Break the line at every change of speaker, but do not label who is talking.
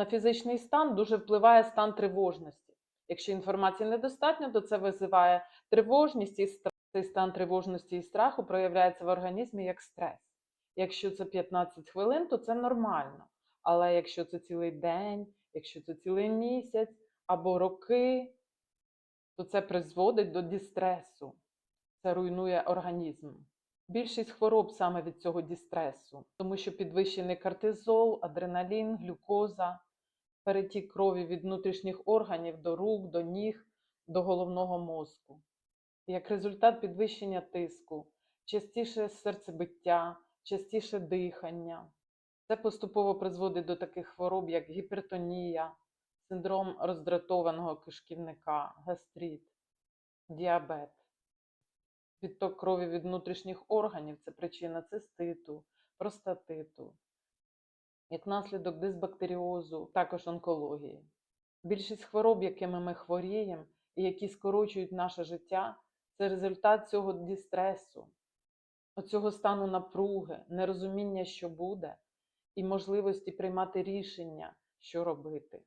На фізичний стан дуже впливає стан тривожності. Якщо інформації недостатньо, то це визиває тривожність і. Цей стан тривожності і страху проявляється в організмі як стрес. Якщо це 15 хвилин, то це нормально. Але якщо це цілий день, якщо це цілий місяць або роки, то це призводить до дістресу. Це руйнує організм. Більшість хвороб саме від цього дістресу, тому що підвищений кортизол, адреналін, глюкоза, перетік крові від внутрішніх органів до рук, до ніг, до головного мозку. Як результат підвищення тиску, частіше серцебиття, частіше дихання. Це поступово призводить до таких хвороб, як гіпертонія, синдром роздратованого кишківника, гастрит, діабет. Відток крові від внутрішніх органів це причина циститу, простатиту, як наслідок дисбактеріозу, також онкології. Більшість хвороб, якими ми хворіємо і які скорочують наше життя, це результат цього дістресу, оцього стану напруги, нерозуміння, що буде, і можливості приймати рішення, що робити.